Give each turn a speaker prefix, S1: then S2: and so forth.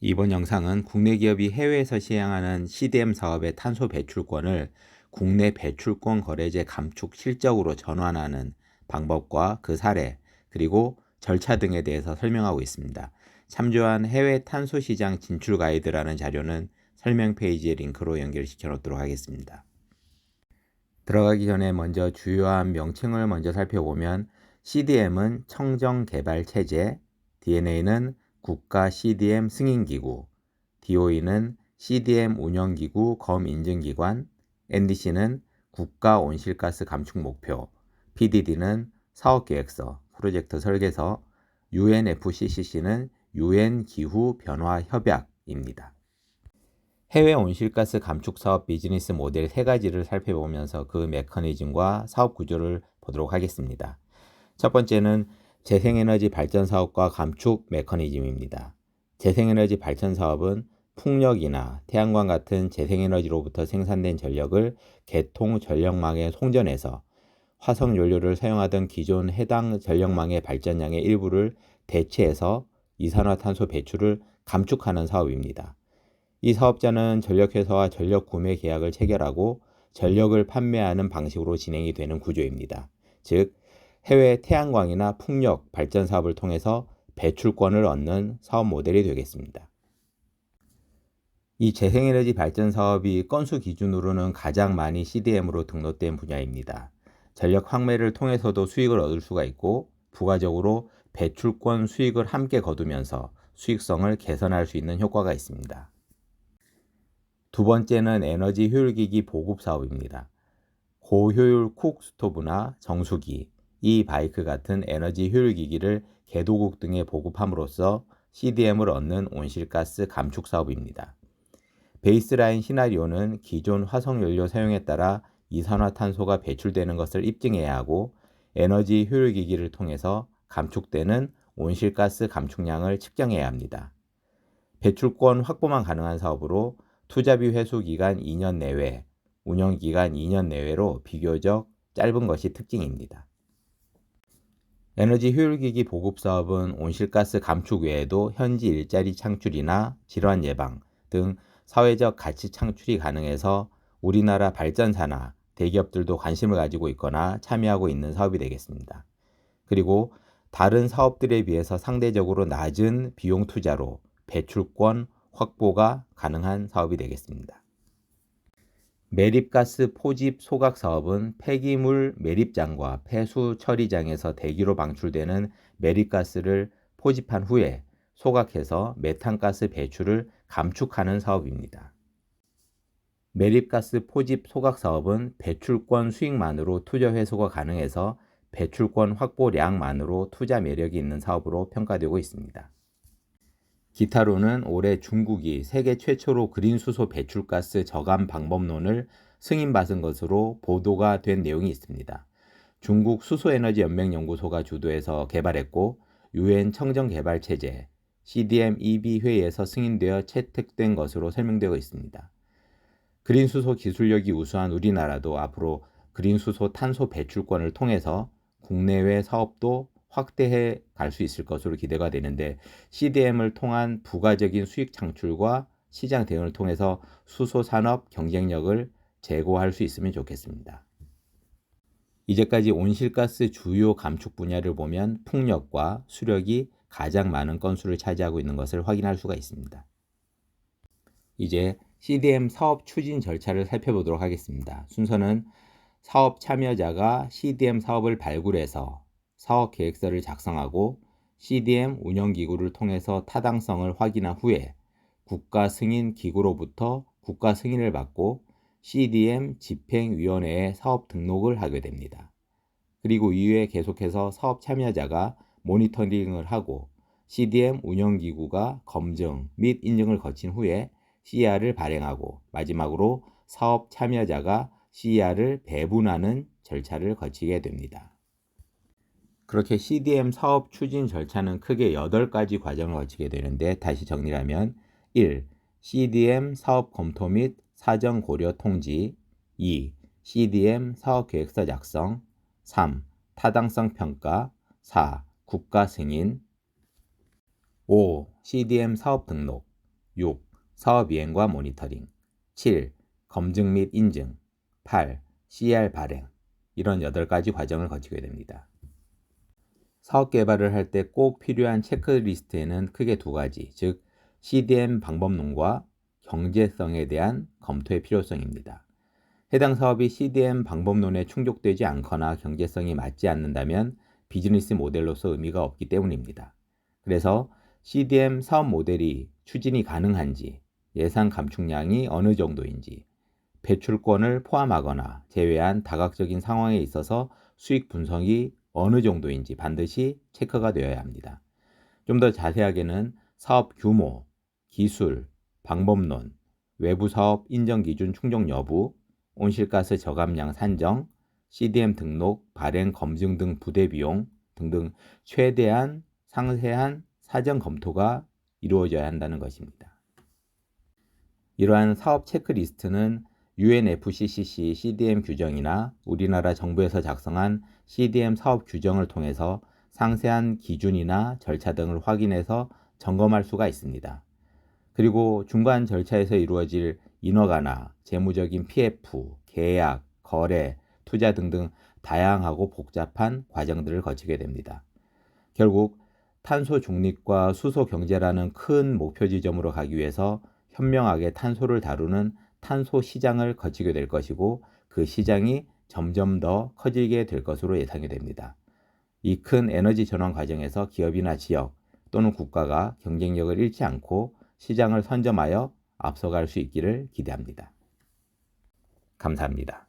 S1: 이번 영상은 국내 기업이 해외에서 시행하는 CDM 사업의 탄소 배출권을 국내 배출권 거래제 감축 실적으로 전환하는 방법과 그 사례, 그리고 절차 등에 대해서 설명하고 있습니다. 참조한 해외 탄소 시장 진출 가이드라는 자료는 설명 페이지의 링크로 연결시켜 놓도록 하겠습니다. 들어가기 전에 먼저 주요한 명칭을 먼저 살펴보면 CDM은 청정 개발 체제, DNA는 국가 CDM 승인기구, DOE는 CDM 운영기구 검인증기관, NDC는 국가 온실가스 감축 목표, PDD는 사업계획서, 프로젝트 설계서, UNFCCC는 UN 기후 변화 협약입니다. 해외 온실가스 감축 사업 비즈니스 모델 세 가지를 살펴보면서 그 메커니즘과 사업 구조를 보도록 하겠습니다. 첫 번째는 재생에너지 발전 사업과 감축 메커니즘입니다. 재생에너지 발전 사업은 풍력이나 태양광 같은 재생에너지로부터 생산된 전력을 개통 전력망에 송전해서 화석 연료를 사용하던 기존 해당 전력망의 발전량의 일부를 대체해서 이산화탄소 배출을 감축하는 사업입니다. 이 사업자는 전력회사와 전력 구매 계약을 체결하고 전력을 판매하는 방식으로 진행이 되는 구조입니다. 즉, 해외 태양광이나 풍력 발전 사업을 통해서 배출권을 얻는 사업 모델이 되겠습니다. 이 재생에너지 발전 사업이 건수 기준으로는 가장 많이 CDM으로 등록된 분야입니다. 전력 확매를 통해서도 수익을 얻을 수가 있고 부가적으로 배출권 수익을 함께 거두면서 수익성을 개선할 수 있는 효과가 있습니다. 두 번째는 에너지 효율기기 보급 사업입니다. 고효율 쿡 스토브나 정수기, 이 바이크 같은 에너지 효율 기기를 개도국 등에 보급함으로써 CDM을 얻는 온실가스 감축 사업입니다. 베이스라인 시나리오는 기존 화석연료 사용에 따라 이산화탄소가 배출되는 것을 입증해야 하고 에너지 효율 기기를 통해서 감축되는 온실가스 감축량을 측정해야 합니다. 배출권 확보만 가능한 사업으로 투자비 회수 기간 2년 내외, 운영 기간 2년 내외로 비교적 짧은 것이 특징입니다. 에너지 효율기기 보급 사업은 온실가스 감축 외에도 현지 일자리 창출이나 질환 예방 등 사회적 가치 창출이 가능해서 우리나라 발전사나 대기업들도 관심을 가지고 있거나 참여하고 있는 사업이 되겠습니다. 그리고 다른 사업들에 비해서 상대적으로 낮은 비용 투자로 배출권 확보가 가능한 사업이 되겠습니다. 매립가스 포집 소각 사업은 폐기물 매립장과 폐수 처리장에서 대기로 방출되는 매립가스를 포집한 후에 소각해서 메탄가스 배출을 감축하는 사업입니다. 매립가스 포집 소각 사업은 배출권 수익만으로 투자 회수가 가능해서 배출권 확보량만으로 투자 매력이 있는 사업으로 평가되고 있습니다. 기타로는 올해 중국이 세계 최초로 그린 수소 배출가스 저감 방법론을 승인받은 것으로 보도가 된 내용이 있습니다. 중국 수소에너지 연맹 연구소가 주도해서 개발했고 유엔 청정 개발 체제 CDM EB 회의에서 승인되어 채택된 것으로 설명되어 있습니다. 그린 수소 기술력이 우수한 우리나라도 앞으로 그린 수소 탄소 배출권을 통해서 국내외 사업도 확대해 갈 수 있을 것으로 기대가 되는데 CDM을 통한 부가적인 수익 창출과 시장 대응을 통해서 수소 산업 경쟁력을 제고할 수 있으면 좋겠습니다. 이제까지 온실가스 주요 감축 분야를 보면 풍력과 수력이 가장 많은 건수를 차지하고 있는 것을 확인할 수가 있습니다. 이제 CDM 사업 추진 절차를 살펴보도록 하겠습니다. 순서는 사업 참여자가 CDM 사업을 발굴해서 사업 계획서를 작성하고 CDM 운영기구를 통해서 타당성을 확인한 후에 국가 승인 기구로부터 국가 승인을 받고 CDM 집행위원회에 사업 등록을 하게 됩니다. 그리고 이후에 계속해서 사업 참여자가 모니터링을 하고 CDM 운영기구가 검증 및 인증을 거친 후에 CER을 발행하고 마지막으로 사업 참여자가 CER을 배분하는 절차를 거치게 됩니다. 그렇게 CDM 사업 추진 절차는 크게 8가지 과정을 거치게 되는데 다시 정리하면 1. CDM 사업 검토 및 사정 고려 통지 2. CDM 사업 계획서 작성 3. 타당성 평가 4. 국가 승인 5. CDM 사업 등록 6. 사업 이행과 모니터링 7. 검증 및 인증 8. CR 발행 이런 8가지 과정을 거치게 됩니다. 사업 개발을 할 때 꼭 필요한 체크리스트에는 크게 두 가지, 즉 CDM 방법론과 경제성에 대한 검토의 필요성입니다. 해당 사업이 CDM 방법론에 충족되지 않거나 경제성이 맞지 않는다면 비즈니스 모델로서 의미가 없기 때문입니다. 그래서 CDM 사업 모델이 추진이 가능한지, 예산 감축량이 어느 정도인지, 배출권을 포함하거나 제외한 다각적인 상황에 있어서 수익 분석이 어느 정도인지 반드시 체크가 되어야 합니다. 좀 더 자세하게는 사업 규모, 기술, 방법론, 외부 사업 인정 기준 충족 여부, 온실가스 저감량 산정, CDM 등록, 발행 검증 등 부대 비용 등등 최대한 상세한 사전 검토가 이루어져야 한다는 것입니다. 이러한 사업 체크리스트는 UNFCCC CDM 규정이나 우리나라 정부에서 작성한 CDM 사업 규정을 통해서 상세한 기준이나 절차 등을 확인해서 점검할 수가 있습니다. 그리고 중간 절차에서 이루어질 인허가나 재무적인 PF, 계약, 거래, 투자 등등 다양하고 복잡한 과정들을 거치게 됩니다. 결국 탄소 중립과 수소 경제라는 큰 목표 지점으로 가기 위해서 현명하게 탄소를 다루는 탄소 시장을 거치게 될 것이고 그 시장이 점점 더 커지게 될 것으로 예상이 됩니다. 이 큰 에너지 전환 과정에서 기업이나 지역 또는 국가가 경쟁력을 잃지 않고 시장을 선점하여 앞서갈 수 있기를 기대합니다. 감사합니다.